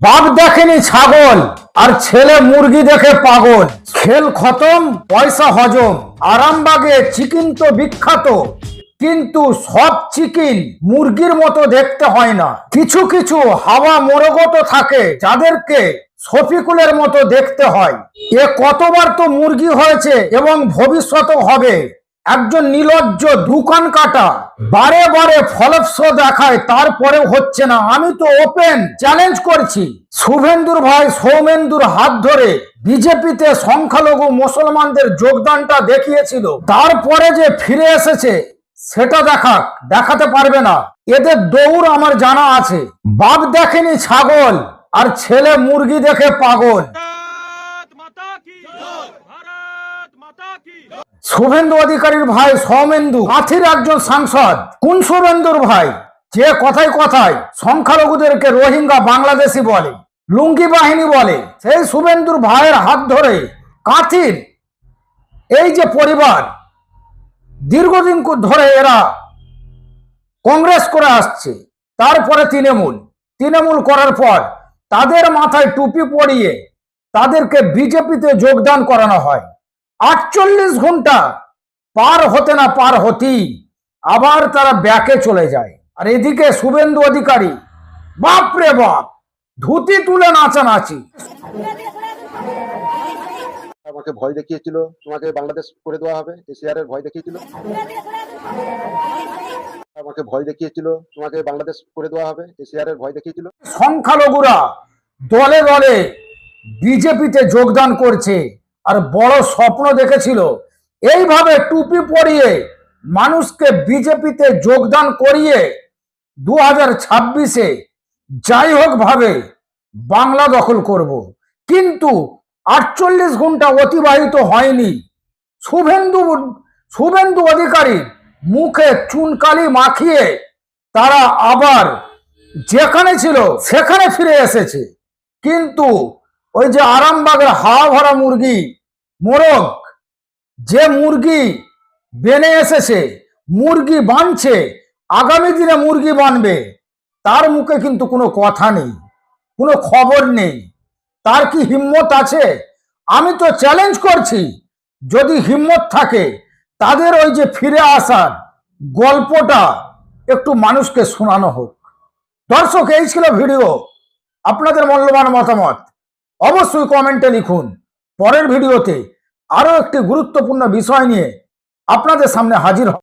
বাপ দেখেনি ছাগল, আর ছেলে মুরগি দেখে পাগল। খেল খতম, পয়সা হজম। আরামবাগে চিকেন তো বিখ্যাত, কিন্তু সব চিকেন মুরগির মতো দেখতে হয় না। কিছু কিছু হাওয়া মোরগত থাকে, যাদেরকে শফিকুলের মতো দেখতে হয়। এ কতবার তো মুরগি হয়েছে এবং ভবিষ্যতে হবে। একজন নিলজ্জ দোকান কাটা, বারে বারে ফলপস দেখায়, তারপরেও হচ্ছে না। আমি তো ওপেন চ্যালেঞ্জ করছি। শুভেন্দুর ভাই, সৌমেন্দুর হাত ধরে বিজেপিতে সংখ্যালঘু মুসলমানদের যোগদানটা দেখিয়েছিল। তারপরে যে ফিরে এসেছে, সেটা দেখাক, দেখাতে পারবে না। এদের দৌড় আমার জানা আছে। বাপ দেখেনি ছাগল, আর ছেলে মুরগি দেখে পাগল। শুভেন্দু অধিকারীর ভাই সৌমেন্দু কাঁথির একজন সাংসদ। কোন শুভেন্দুর ভাই? যে কথায় কথায় সংখ্যালঘুদেরকে রোহিঙ্গা বাংলাদেশি বলে, লুঙ্গি বাহিনী বলে, সেই শুভেন্দুর ভাইয়ের হাত ধরে কাঁথির এই যে পরিবার, দীর্ঘদিন ধরে এরা কংগ্রেস করে আসছে। তারপরে তৃণমূল। তৃণমূল করার পর তাদের মাথায় টুপি পরিয়ে তাদেরকে বিজেপিতে যোগদান করানো হয়। আটচল্লিশ ঘণ্টা পার হতে না পার হতেই আবার তারা ব্যাকে চলে যায়। আর এদিকে শুভেন্দু অধিকারী বাপ রে বাপ ধুতি তুলে নাচানাচি। আমাকে ভয় দেখিয়েছিল তোমাকে বাংলাদেশ করে দেওয়া হবে এশিয়ার ভয় দেখিয়েছিল। আমাকে ভয় দেখিয়েছিল তোমাকে বাংলাদেশ করে দেওয়া হবে এশিয়ার ভয় দেখিয়েছিল। সংখ্যালঘুরা দলে দলে বিজেপিতে যোগদান করছে। আর বড় স্বপ্ন দেখেছিল। এইভাবে টুপি পরিয়ে মানুষকে বিজেপিতে যোগদান করিয়ে দু হাজার ছাব্বিশে যাই হোক ভাবে বাংলা দখল করব। কিন্তু আটচল্লিশ ঘণ্টা অতিবাহিত হয়নি। শুভেন্দু শুভেন্দু অধিকারী মুখে চুনকালি মাখিয়ে তারা আবার যেখানে ছিল সেখানে ফিরে এসেছে। কিন্তু ওই যে আরামবাগের হাওয়া ভরা মুরগি মোরগ। যে মুরগি বেনে এসেছে, মুরগি বানছে, আগামী দিনে মুরগি বানবে, তার মুখে কিন্তু কোনো কথা নেই, কোনো খবর নেই। তার কি হিম্মত আছে? আমি তো চ্যালেঞ্জ করছি, যদি হিম্মত থাকে, তাদের ওই যে ফিরে আসার গল্পটা একটু মানুষকে শোনানো হোক। দর্শক, এই ছিল ভিডিও। আপনাদের মূল্যবান মতামত, অবশ্যই কমেন্টে লিখুন। পরের ভিডিওতে আরও একটি গুরুত্বপূর্ণ বিষয় নিয়ে আপনাদের সামনে হাজির